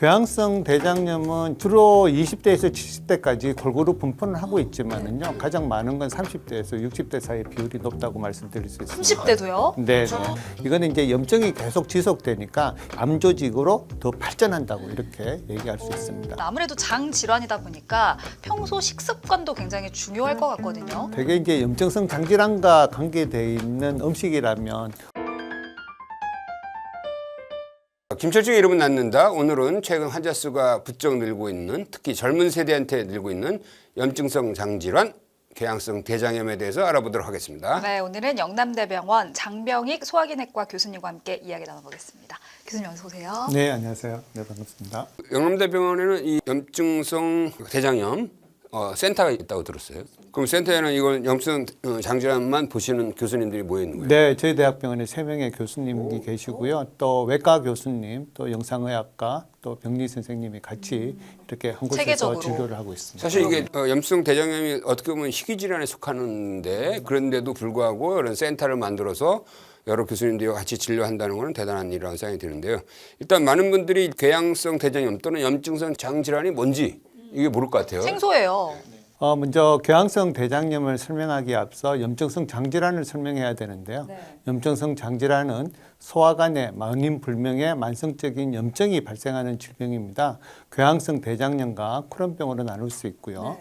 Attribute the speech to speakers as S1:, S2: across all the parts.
S1: 궤양성 대장염은 주로 20대에서 70대까지 골고루 분포는 하고 있지만은요 가장 많은 건 30대에서 60대 사이 비율이 높다고 말씀드릴 수 있습니다.
S2: 30대도요?
S1: 네, 네. 이거는 이제 염증이 계속 지속되니까 암 조직으로 더 발전한다고 이렇게 얘기할 수 있습니다.
S2: 아무래도 장 질환이다 보니까 평소 식습관도 굉장히 중요할 것 같거든요.
S1: 되게 이제 염증성 장질환과 관계돼 있는 음식이라면
S3: 김철중의 이름은 낳는다. 오늘은 최근 환자 수가 부쩍 늘고 있는 특히 젊은 세대한테 늘고 있는 염증성 장질환, 궤양성 대장염에 대해서 알아보도록 하겠습니다.
S2: 네, 오늘은 영남대병원 장병익 소화기내과 교수님과 함께 이야기 나눠보겠습니다. 교수님 어서 오세요.
S1: 네, 안녕하세요. 네, 반갑습니다.
S3: 영남대병원에는 이 염증성 대장염 어, 센터가 있다고 들었어요. 그럼 센터에는 이걸 염증 어, 장질환만 보시는 교수님들이 모여 있는 거예요.
S1: 네, 저희 대학병원에 세 명의 교수님이 계시고요. 또 외과 교수님, 또 영상의학과, 또 병리 선생님이 같이 이렇게 한 곳에서
S2: 체계적으로.
S1: 진료를 하고 있습니다.
S3: 사실 이게 어, 염증성 대장염이 어떻게 보면 희귀 질환에 속하는데 그런데도 불구하고 이런 센터를 만들어서 여러 교수님들과 같이 진료한다는 것은 대단한 일이라고 생각이 드는데요. 일단 많은 분들이 궤양성 대장염 또는 염증성 장질환이 뭔지 이게 모를 것 같아요.
S2: 생소해요.
S1: 어, 먼저 궤양성 대장염을 설명하기에 앞서 염증성 장질환을 설명해야 되는데요.
S2: 네.
S1: 염증성 장질환은 소화관에 원인 불명의 만성적인 염증이 발생하는 질병입니다. 궤양성 대장염과 크론병으로 나눌 수 있고요.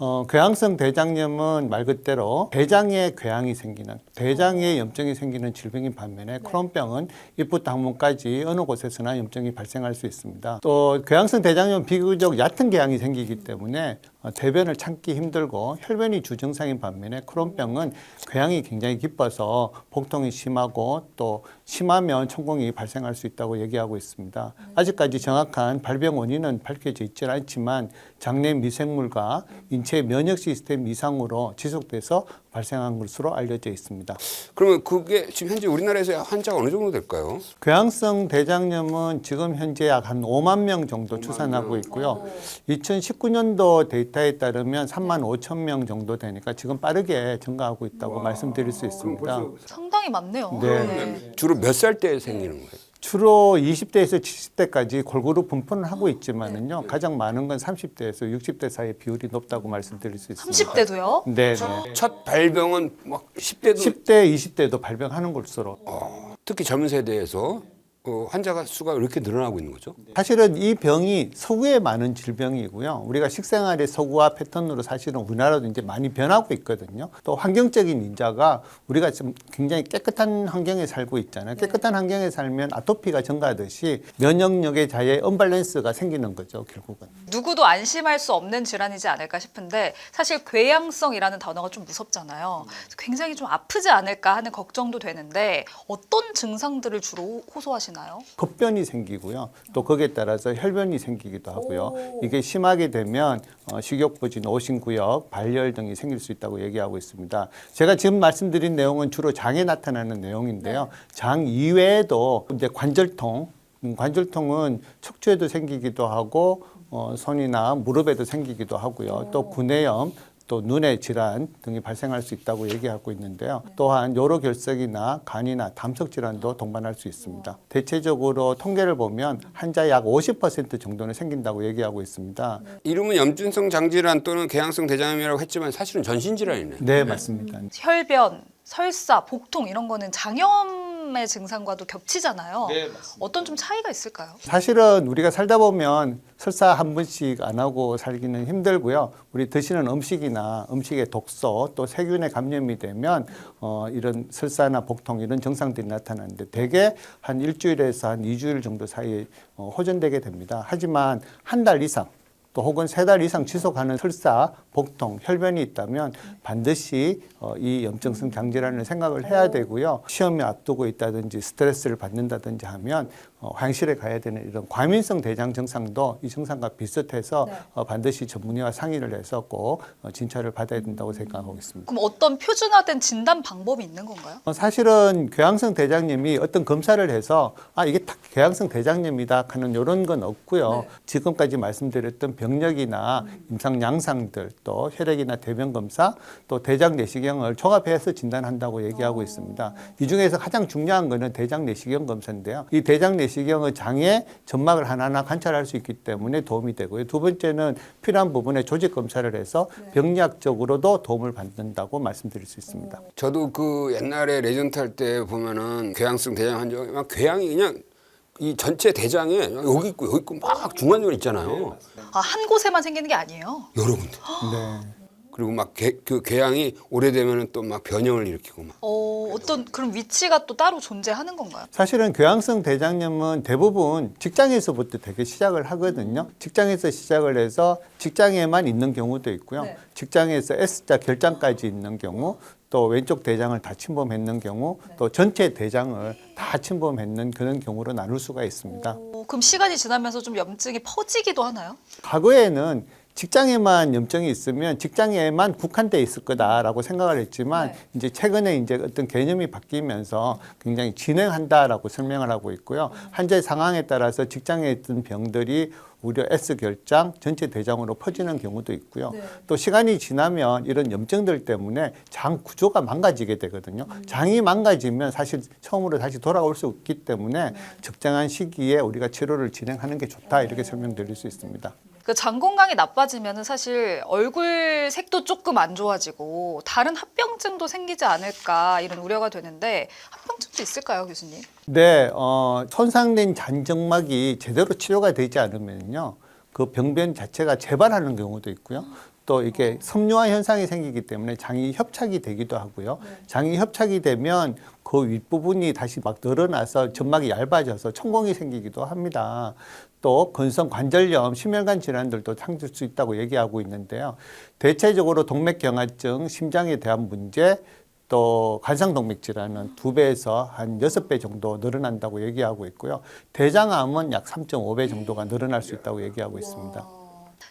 S1: 어, 궤양성 대장염은 말 그대로 대장에 궤양이 생기는 대장에 염증이 생기는 질병인 반면에 크론병은 입부터 항문까지 어느 곳에서나 염증이 발생할 수 있습니다. 또 궤양성 대장염은 비교적 얕은 궤양이 생기기 때문에 어, 대변을 참기 힘들고 혈변이 주증상인 반면에 크론병은 궤양이 굉장히 깊어서 복통이 심하고 또 심하면 천공이 발생할 수 있다고 얘기하고 있습니다. 아직까지 정확한 발병 원인은 밝혀져 있지는 않지만 장내 미생물과 인체 면역 시스템 이상으로 지속돼서 발생한 것으로 알려져 있습니다.
S3: 그러면 그게 지금 현재 우리나라에서 환자가 어느 정도 될까요?
S1: 궤양성 대장염은 지금 현재 약 한 5만 명 정도 추산하고 있고요. 2019년도 데이터에 따르면 3만 5천 명 정도 되니까 지금 빠르게 증가하고 있다고 말씀드릴 수 있습니다.
S2: 상당히 많네요.
S1: 네.
S3: 주로 몇 살 때 생기는 거예요?
S1: 주로 20대에서 70대까지 골고루 분포는 하고 있지만은요. 가장 많은 건 30대에서 60대 사이 비율이 높다고 말씀드릴 수 있습니다.
S2: 30대도요?
S1: 네, 네.
S3: 첫 발병은 막 10대도
S1: 10대, 20대도 발병하는 것으로
S3: 특히 젊은 세대에서 어, 환자가 수가 이렇게 늘어나고 있는 거죠.
S1: 사실은 이 병이 서구에 많은 질병이고요. 우리가 식생활의 서구화 패턴으로 사실은 우리나라도 이제 많이 변하고 있거든요. 또 환경적인 인자가 우리가 좀 굉장히 깨끗한 환경에 살고 있잖아요. 깨끗한 환경에 살면 아토피가 증가하듯이 면역력의 자의 언밸런스가 생기는 거죠, 결국은.
S2: 누구도 안심할 수 없는 질환이지 않을까 싶은데 사실 궤양성이라는 단어가 좀 무섭잖아요. 굉장히 좀 아프지 않을까 하는 걱정도 되는데 어떤 증상들을 주로 호소하시나요?
S1: 급변이 생기고요. 또 거기에 따라서 혈변이 생기기도 하고요. 이게 심하게 되면 어, 식욕부진, 오신구역, 발열 등이 생길 수 있다고 얘기하고 있습니다. 제가 지금 말씀드린 내용은 주로 장에 나타나는 내용인데요. 장 이외에도 이제 관절통, 음, 관절통은 척추에도 생기기도 하고 어, 손이나 무릎에도 생기기도 하고요. 또 구내염, 또 눈의 질환 등이 발생할 수 있다고 얘기하고 있는데요. 또한 요로 결석이나 간이나 담석 질환도 동반할 수 있습니다. 대체적으로 통계를 보면 환자 약50% 정도는 생긴다고 얘기하고 있습니다.
S3: 이름은 염증성 장질환 또는 궤양성 대장염이라고 했지만 사실은 전신 질환이네.
S1: 네, 맞습니다.
S2: 혈변, 설사, 복통 이런 거는 장염 의 증상과도 겹치잖아요. 어떤 좀 차이가 있을까요?
S1: 사실은 우리가 살다 보면 설사 한 번씩 안 하고 살기는 힘들고요. 우리 드시는 음식이나 음식의 독소 또 세균에 감염이 되면 어, 이런 설사나 복통 이런 증상들이 나타나는데 대개 한 일주일에서 한 이주일 정도 사이에 어, 호전되게 됩니다. 하지만 한 달 이상 또 혹은 세 달 이상 지속하는 설사, 복통, 혈변이 있다면 반드시 어, 이 염증성 장질환을 생각을 해야 되고요. 시험에 앞두고 있다든지 스트레스를 받는다든지 하면 어, 화장실에 가야 되는 이런 과민성 대장 증상도 이 증상과 비슷해서 어, 반드시 전문의와 상의를 해서 꼭 어, 진찰을 받아야 된다고 생각하고 있습니다.
S2: 그럼 어떤 표준화된 진단 방법이 있는 건가요?
S1: 어, 사실은 궤양성 대장염이 어떤 검사를 해서 아 이게 딱 궤양성 대장염이다 하는 이런 건 없고요. 지금까지 말씀드렸던 병력이나 임상 양상들 또 혈액이나 대변 검사 또 대장 내시경을 종합해서 진단한다고 얘기하고 있습니다. 이 중에서 가장 중요한 거는 대장 내시경 검사인데요. 이 대장 내시경 의 장에 점막을 하나하나 관찰할 수 있기 때문에 도움이 되고요. 두 번째는 필요한 부분에 조직 검사를 해서 병리학적으로도 도움을 받는다고 말씀드릴 수 있습니다.
S3: 저도 그 옛날에 레전트 할 때 보면은 궤양성 대장 환자 막 궤양이 그냥 이 전체 대장에 여기 있고 여기 있고 막 중간중간 있잖아요.
S2: 아, 한 곳에만 생기는 게 아니에요.
S3: 여러 군데.
S1: 네.
S3: 그리고 막그 궤양이 오래되면은 또막 변형을 일으키고 막.
S2: 어, 어떤 그런 위치가 또 따로 존재하는 건가요?
S1: 사실은 교양성 대장염은 대부분 직장에서부터 되게 시작을 하거든요. 직장에서 시작을 해서 직장에만 있는 경우도 있고요.
S2: 네.
S1: 직장에서 S자 결장까지 있는 경우, 또 왼쪽 대장을 다 침범했는 경우, 또 전체 대장을 다 침범했는 그런 경우로 나눌 수가 있습니다.
S2: 어, 그럼 시간이 지나면서 좀 염증이 퍼지기도 하나요?
S1: 과거에는 직장에만 염증이 있으면 직장에만 국한돼 있을 거다라고 생각을 했지만
S2: 네.
S1: 이제 최근에 이제 어떤 개념이 바뀌면서 굉장히 진행한다라고 설명을 하고 있고요. 환자의 상황에 따라서 직장에 있던 병들이 오히려 S 결장 전체 대장으로 퍼지는 경우도 있고요.
S2: 네.
S1: 또 시간이 지나면 이런 염증들 때문에 장 구조가 망가지게 되거든요. 장이 망가지면 사실 처음으로 다시 돌아올 수 없기 때문에 적정한 시기에 우리가 치료를 진행하는 게 좋다 이렇게 설명드릴 수 있습니다.
S2: 그장 건강이 나빠지면은 사실 얼굴 색도 조금 안 좋아지고 다른 합병증도 생기지 않을까 이런 우려가 되는데 합병증도 있을까요, 교수님?
S1: 네, 어, 손상된 잔정막이 제대로 치료가 되지 않으면요, 그 병변 자체가 재발하는 경우도 있고요. 또 이게 섬유화 현상이 생기기 때문에 장이 협착이 되기도 하고요. 장이 협착이 되면 그 윗부분이 다시 막 늘어나서 점막이 얇아져서 천공이 생기기도 합니다. 또 근성 관절염, 심혈관 질환들도 생길 수 있다고 얘기하고 있는데요. 대체적으로 동맥경화증, 심장에 대한 문제, 또 관상동맥 질환은 두 배에서 한 여섯 배 정도 늘어난다고 얘기하고 있고요. 대장암은 약 3.5배 정도가 늘어날 수 있다고 얘기하고 있습니다.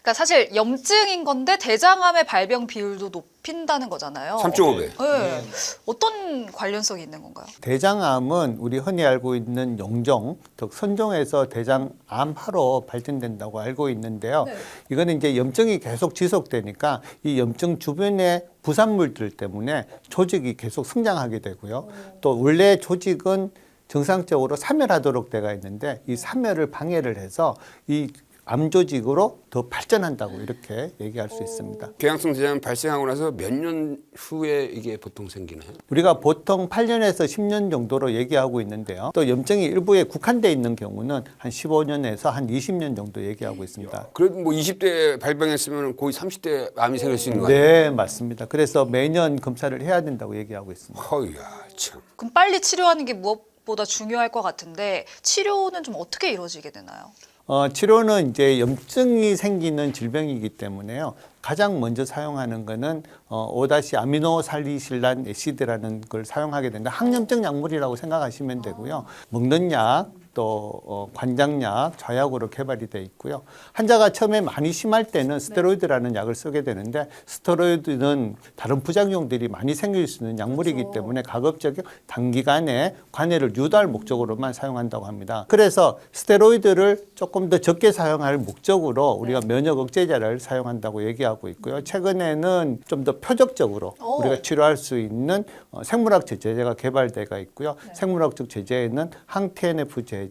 S2: 그러니까 사실 염증인 건데 대장암의 발병 비율도 높인다는 거잖아요.
S3: 3.5배.
S2: 네. 어떤 관련성이 있는 건가요?
S1: 대장암은 우리 흔히 알고 있는 용종, 즉 선종에서 대장암파로 발전된다고 알고 있는데요.
S2: 네.
S1: 이거는 이제 염증이 계속 지속되니까 이 염증 주변의 부산물들 때문에 조직이 계속 성장하게 되고요. 또 원래 조직은 정상적으로 사멸하도록 되어 있는데 이 사멸을 방해를 해서 이 암조직으로 더 발전한다고 이렇게 얘기할 수 있습니다.
S3: 궤양성 대장 발생하고 나서 몇 년 후에 이게 보통 생기나요?
S1: 우리가 보통 8년에서 10년 정도로 얘기하고 있는데요. 또 염증이 일부에 국한돼 있는 경우는 한 15년에서 한 20년 정도 얘기하고 있습니다.
S3: 그래도 뭐 20대 발병했으면 거의 30대 암이 생길 수 있는 거 아니에요?
S1: 네, 맞습니다. 그래서 매년 검사를 해야 된다고 얘기하고 있습니다.
S3: 허야 참.
S2: 그럼 빨리 치료하는 게 무엇보다 중요할 것 같은데 치료는 좀 어떻게 이루어지게 되나요?
S1: 어, 치료는 이제 염증이 생기는 질병이기 때문에요. 가장 먼저 사용하는 거는 어, 5-아미노살리실란 에시드라는 걸 사용하게 되는데 항염증 약물이라고 생각하시면 되고요. 먹는 약, 또 어, 관장약, 좌약으로 개발이 돼 있고요. 환자가 처음에 많이 심할 때는 스테로이드라는 약을 쓰게 되는데 스테로이드는 다른 부작용들이 많이 생길 수 있는 약물이기 때문에 가급적이 단기간에 관해를 유도할 목적으로만 사용한다고 합니다. 그래서 스테로이드를 조금 더 적게 사용할 목적으로 우리가 면역 억제제를 사용한다고 얘기하고 있고요. 최근에는 좀 더 표적적으로
S2: 오.
S1: 우리가 치료할 수 있는 어, 생물학적 제제가 개발돼가 있고요. 생물학적 제제에는 항TNF 제제,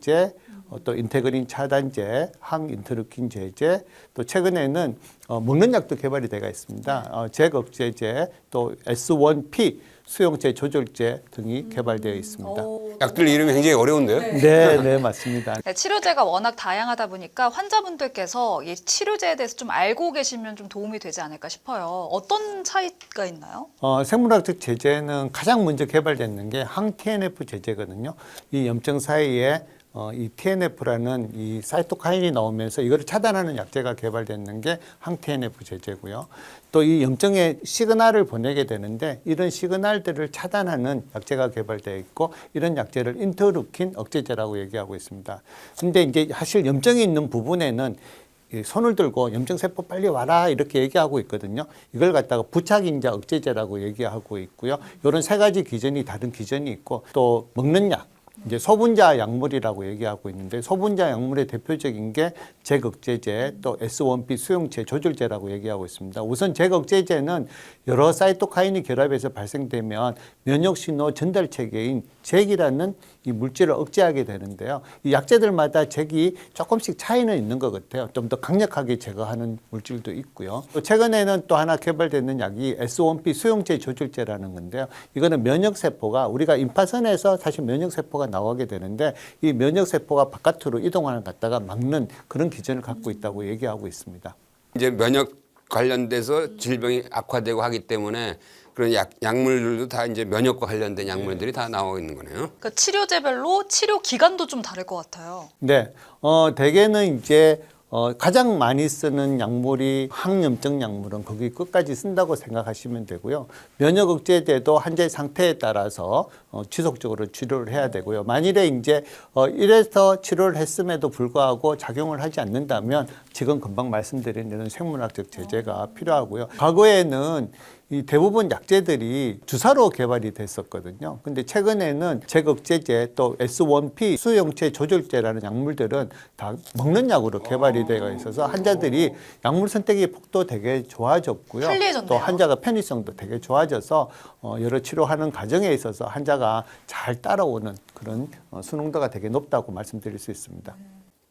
S1: 어, 또 인테그린 차단제, 항인터루킨 제제, 또 최근에는 어, 먹는 약도 개발이 돼가 있습니다. 어, 제겁제제, 또 S1P 수용체 조절제 등이 개발되어 있습니다.
S3: 약들 이름이 굉장히 어려운데요?
S1: 네, 네, 맞습니다.
S2: 네, 치료제가 워낙 다양하다 보니까 환자분들께서 이 치료제에 대해서 좀 알고 계시면 좀 도움이 되지 않을까 싶어요. 어떤 차이가 있나요?
S1: 어, 생물학적 제제는 가장 먼저 개발됐는 게 항-TNF 제제거든요. 이 염증 사이에 어, 이 TNF라는 이 사이토카인이 나오면서 이거를 차단하는 약제가 개발됐는 게 항-TNF 제제고요. 또 이 염증의 시그널을 보내게 되는데 이런 시그널들을 차단하는 약제가 개발되어 있고 이런 약제를 인터루킨 억제제라고 얘기하고 있습니다. 근데 이제 사실 염증이 있는 부분에는 이 손을 들고 염증세포 빨리 와라 이렇게 얘기하고 있거든요. 이걸 갖다가 부착인자 억제제라고 얘기하고 있고요. 이런 세 가지 기전이 다른 기전이 있고 또 먹는 약 이제 소분자 약물이라고 얘기하고 있는데 소분자 약물의 대표적인 게 제극제제 또 S1P 수용체 조절제라고 얘기하고 있습니다. 우선 제극제제는 여러 사이토카인이 결합해서 발생되면 면역 신호 전달 체계인 잭이라는 이 물질을 억제하게 되는데요. 이 약제들마다 잭이 조금씩 차이는 있는 것 같아요. 좀 더 강력하게 제거하는 물질도 있고요. 또 최근에는 또 하나 개발되는 약이 S1P 수용체 조절제라는 건데요. 이거는 면역 세포가 우리가 임파선에서 사실 면역 세포가 나오게 되는데 이 면역 세포가 바깥으로 이동하는 갖다가 막는 그런 기전을 갖고 있다고 얘기하고 있습니다.
S3: 이제 면역 관련돼서 질병이 악화되고 하기 때문에 그런 약, 약물들도 다 이제 면역과 관련된 약물들이 다 나오고 있는 거네요.
S2: 그러니까 치료제별로 치료 기간도 좀 다를 것 같아요.
S1: 네, 어, 대개는 이제 어, 가장 많이 쓰는 약물이 항염증 약물은 거기 끝까지 쓴다고 생각하시면 되고요. 면역 억제제도 환자의 상태에 따라서 어, 지속적으로 치료를 해야 되고요. 만일에 이제 어, 이래서 치료를 했음에도 불구하고 작용을 하지 않는다면 지금 금방 말씀드린 이런 생물학적 제재가 필요하고요. 과거에는 이 대부분 약제들이 주사로 개발이 됐었거든요. 근데 최근에는 제극제제 또 S1P 수용체 조절제라는 약물들은 다 먹는 약으로 개발이 되어 있어서 환자들이 약물 선택의 폭도 되게 좋아졌고요.
S2: 편리해졌네요.
S1: 또 환자가 편의성도 되게 좋아져서 어, 여러 치료하는 과정에 있어서 환자가 잘 따라오는 그런 어, 수능도가 되게 높다고 말씀드릴 수 있습니다.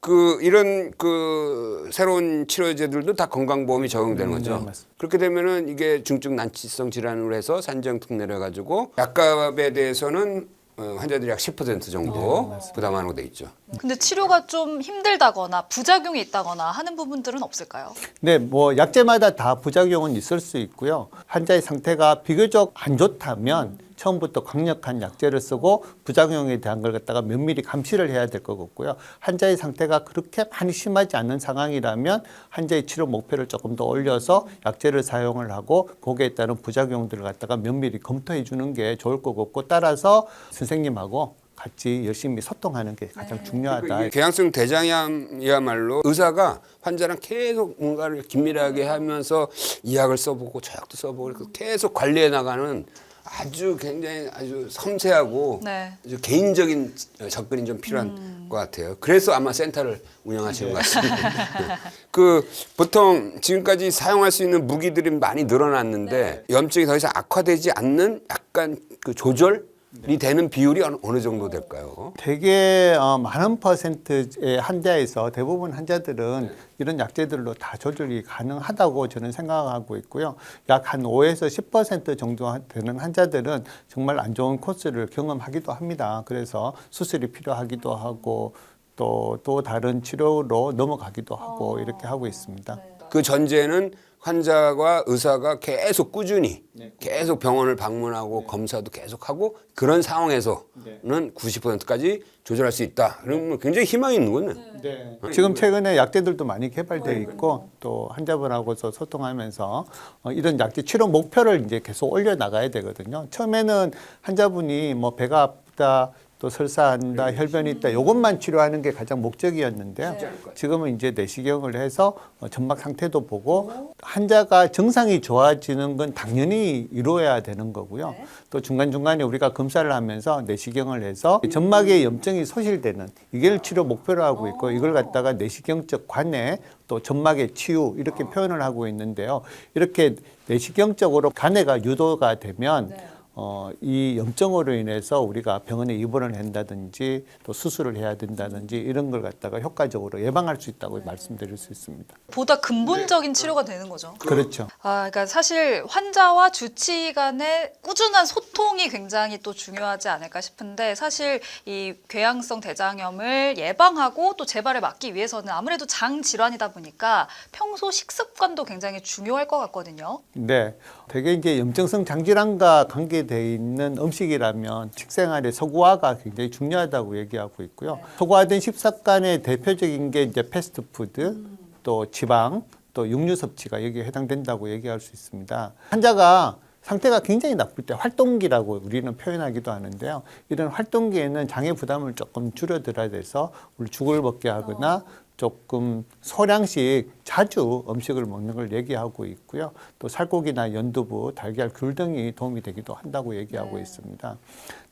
S3: 그 이런 그 새로운 치료제들도 다 건강보험이 적용되는
S1: 음,
S3: 거죠.
S1: 네.
S3: 그렇게 되면은 이게 중증 난치성 질환으로 해서 산정 특례를 가지고 약값에 대해서는 어, 환자들이 약 10% 정도
S1: 네,
S3: 부담하는 거 돼 있죠.
S2: 근데 치료가 좀 힘들다거나 부작용이 있다거나 하는 부분들은 없을까요?
S1: 네, 뭐 약제마다 다 부작용은 있을 수 있고요. 환자의 상태가 비교적 안 좋다면 처음부터 강력한 약제를 쓰고 부작용에 대한 걸 갖다가 면밀히 감시를 해야 될 것 같고요. 환자의 상태가 그렇게 많이 심하지 않는 상황이라면 환자의 치료 목표를 조금 더 올려서 약제를 사용을 하고 거기에 따른 부작용들을 갖다가 면밀히 검토해 주는 게 좋을 것 같고 따라서 선생님하고 같이 열심히 소통하는 게 가장 중요하다.
S3: 이게 궤양성 대장암이야말로 의사가 환자랑 계속 뭔가를 긴밀하게 하면서 이 약을 써보고 저 약도 써보고 계속 관리해 나가는 아주 굉장히 아주 섬세하고
S2: 네.
S3: 아주 개인적인 접근이 좀 필요한 것 같아요. 그래서 아마 센터를 운영하시는 것 같습니다. 그 보통 지금까지 사용할 수 있는 무기들이 많이 늘어났는데 염증이 더 이상 악화되지 않는 약간 그 조절 이 되는 비율이 어느, 어느 정도 될까요?
S1: 되게 어, 많은 퍼센트의 환자에서 대부분 환자들은 이런 약제들로 다 조절이 가능하다고 저는 생각하고 있고요. 약 한 5에서 10% 정도 되는 환자들은 정말 안 좋은 코스를 경험하기도 합니다. 그래서 수술이 필요하기도 하고 또, 또 다른 치료로 넘어가기도 하고 이렇게 하고 있습니다.
S3: 그 전제는 환자와 의사가 계속 꾸준히 계속 병원을 방문하고 검사도 계속 하고 그런 상황에서는 90%까지 조절할 수 있다. 그러면 굉장히 희망이 있는 거네.
S1: 네. 지금 최근에 약제들도 많이 개발되어 있고 또 환자분하고서 소통하면서 어, 이런 약제 치료 목표를 이제 계속 올려 나가야 되거든요. 처음에는 환자분이 뭐 배가 아프다 또 설사한다, 혈변이 있다, 이것만 치료하는 게 가장 목적이었는데요. 지금은 이제 내시경을 해서 어, 점막 상태도 보고 환자가 정상이 좋아지는 건 당연히 이루어야 되는 거고요. 또 중간중간에 우리가 검사를 하면서 내시경을 해서 점막에 염증이 소실되는 이걸 치료 목표로 하고 있고 이걸 갖다가 내시경적 관해 또 점막의 치유 이렇게 표현을 하고 있는데요. 이렇게 내시경적으로 간해가 유도가 되면 어, 이 염증으로 인해서 우리가 병원에 입원을 한다든지 또 수술을 해야 된다든지 이런 걸 갖다가 효과적으로 예방할 수 있다고 말씀드릴 수 있습니다.
S2: 보다 근본적인 치료가 되는 거죠.
S1: 그렇죠.
S2: 아, 그러니까 사실 환자와 주치 간의 꾸준한 소통이 굉장히 또 중요하지 않을까 싶은데 사실 이 궤양성 대장염을 예방하고 또 재발을 막기 위해서는 아무래도 장 질환이다 보니까 평소 식습관도 굉장히 중요할 것 같거든요.
S1: 네. 되게 이제 염증성 장질환과 관계돼 있는 음식이라면 식생활의 서구화가 굉장히 중요하다고 얘기하고 있고요. 서구화된 식습관의 대표적인 게 이제 패스트푸드, 또 지방, 또 육류 섭취가 여기에 해당된다고 얘기할 수 있습니다. 환자가 상태가 굉장히 나쁠 때 활동기라고 우리는 표현하기도 하는데요. 이런 활동기에는 장의 부담을 조금 줄여들어야 돼서 우리 죽을 먹게 하거나 조금 소량씩 자주 음식을 먹는 걸 얘기하고 있고요. 또 살코기나 연두부, 달걀, 귤 등이 도움이 되기도 한다고 얘기하고 있습니다.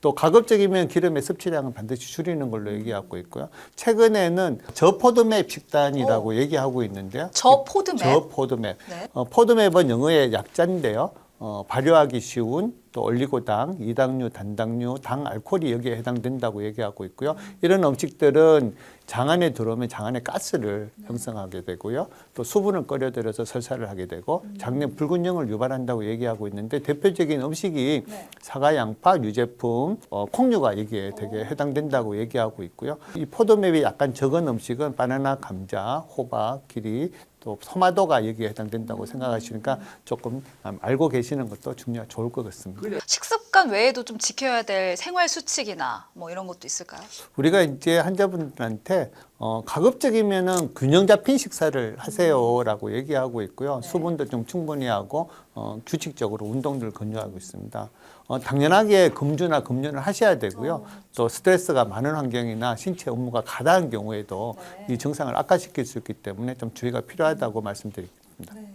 S1: 또 가급적이면 기름의 섭취량은 반드시 줄이는 걸로 얘기하고 있고요. 최근에는 저포드맵 식단이라고 얘기하고 있는데요.
S2: 저 포드맵.
S1: 저 포드맵.
S2: 네.
S1: 어, 포드맵은 영어의 약자인데요. 어, 발효하기 쉬운 또 올리고당, 이당류, 단당류, 당, 알코올이 여기에 해당된다고 얘기하고 있고요. 이런 음식들은 장 안에 들어오면 장 안에 가스를 형성하게 되고요. 또 수분을 끓여들여서 설사를 하게 되고 장내 불균형을 유발한다고 얘기하고 있는데 대표적인 음식이 사과, 양파, 유제품, 어, 콩류가 여기에 되게 해당된다고 얘기하고 있고요. 이 포도맵이 약간 적은 음식은 바나나, 감자, 호박, 기리, 또 토마토가 여기에 해당된다고 생각하시니까 조금 음, 알고 계시는 것도 중요 좋을 것 같습니다.
S2: 식습관 외에도 좀 지켜야 될 생활 수칙이나 뭐 이런 것도 있을까요?
S1: 우리가 이제 환자분들한테 어, 가급적이면은 균형 잡힌 식사를 하세요라고 얘기하고 있고요. 수분도 좀 충분히 하고 어, 규칙적으로 운동들을 권유하고 있습니다. 어, 당연하게 금주나 금연을 하셔야 되고요. 또 스트레스가 많은 환경이나 신체 업무가 가다한 경우에도 이 증상을 악화시킬 수 있기 때문에 좀 주의가 필요하다고 말씀드립니다.
S2: 네,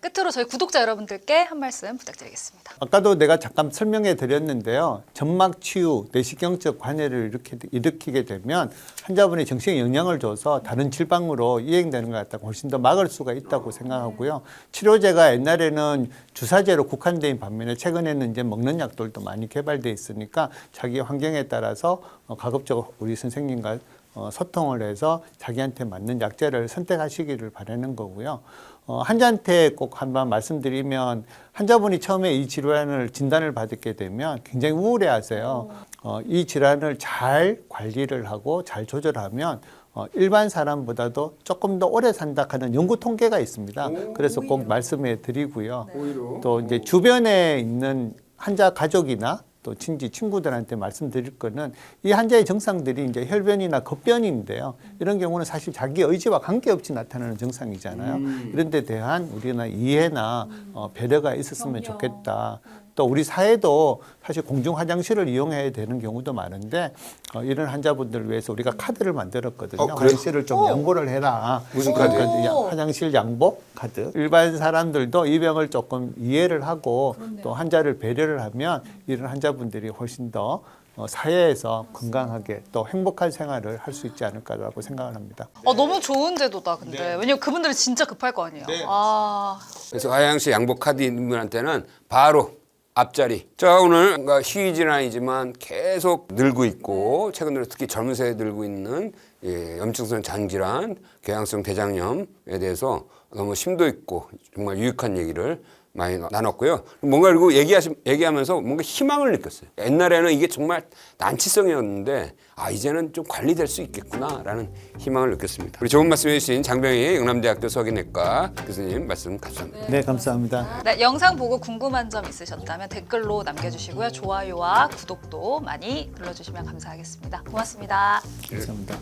S2: 끝으로 저희 구독자 여러분들께 한 말씀 부탁드리겠습니다.
S1: 아까도 내가 잠깐 설명해 드렸는데요. 점막 치유, 내시경적 관해를 이렇게 일으키게 되면 환자분의 정신에 영향을 줘서 다른 질병으로 이행되는 것 같다고 훨씬 더 막을 수가 있다고 생각하고요. 치료제가 옛날에는 주사제로 국한된 반면에 최근에는 이제 먹는 약들도 많이 개발돼 있으니까 자기 환경에 따라서 어, 가급적 우리 선생님과 어, 소통을 해서 자기한테 맞는 약제를 선택하시기를 바라는 거고요. 어, 환자한테 꼭 한번 말씀드리면 환자분이 처음에 이 질환을 진단을 받게 되면 굉장히 우울해 하세요. 어, 이 질환을 잘 관리를 하고 잘 조절하면 어, 일반 사람보다도 조금 더 오래 산다 하는 연구 통계가 있습니다. 그래서 꼭 말씀해 드리고요.
S3: 오히려
S1: 또 이제 주변에 있는 환자 가족이나 또 친지 친구들한테 말씀드릴 거는 이 환자의 증상들이 이제 혈변이나 급변인데요. 이런 경우는 사실 자기 의지와 관계없이 나타나는 증상이잖아요. 이런 데 대한 우리나 이해나 어, 배려가 있었으면 좋겠다. 또 우리 사회도 사실 공중 화장실을 이용해야 되는 경우도 많은데 어, 이런 환자분들을 위해서 우리가 카드를 만들었거든요.
S3: 어, 그래요?
S1: 화장실을 좀 양보를 해라.
S3: 무슨 카드요?
S1: 그러니까 야- 화장실 양보 카드. 일반 사람들도 이 병을 조금 이해를 하고 또 환자를 배려를 하면 이런 환자분들이 훨씬 더 어, 사회에서 건강하게 또 행복한 생활을 할 수 있지 않을까라고 생각을 합니다.
S2: 어, 너무 좋은 제도다, 근데. 왜냐면 그분들은 진짜 급할 거 아니에요. 아,
S3: 그래서 하양시 양복 카드 있는 분한테는 바로 앞자리. 자 오늘 뭔가 희귀 질환이지만 계속 늘고 있고 최근 들어 특히 젊은 세대 늘고 있는 예, 염증성 장질환, 궤양성 대장염에 대해서 너무 심도 있고 정말 유익한 얘기를 많이 나눴고요. 뭔가 그리고 얘기하시, 얘기하면서 뭔가 희망을 느꼈어요. 옛날에는 이게 정말 난치성이었는데 아 이제는 좀 관리될 수 있겠구나라는 희망을 느꼈습니다. 우리 좋은 말씀 해주신 장병희 영남대학교 서기내과 교수님 말씀 감사합니다.
S1: 네, 감사합니다.
S2: 네, 영상 보고 궁금한 점 있으셨다면 댓글로 남겨주시고요. 좋아요와 구독도 많이 눌러주시면 감사하겠습니다. 고맙습니다.
S1: 감사합니다.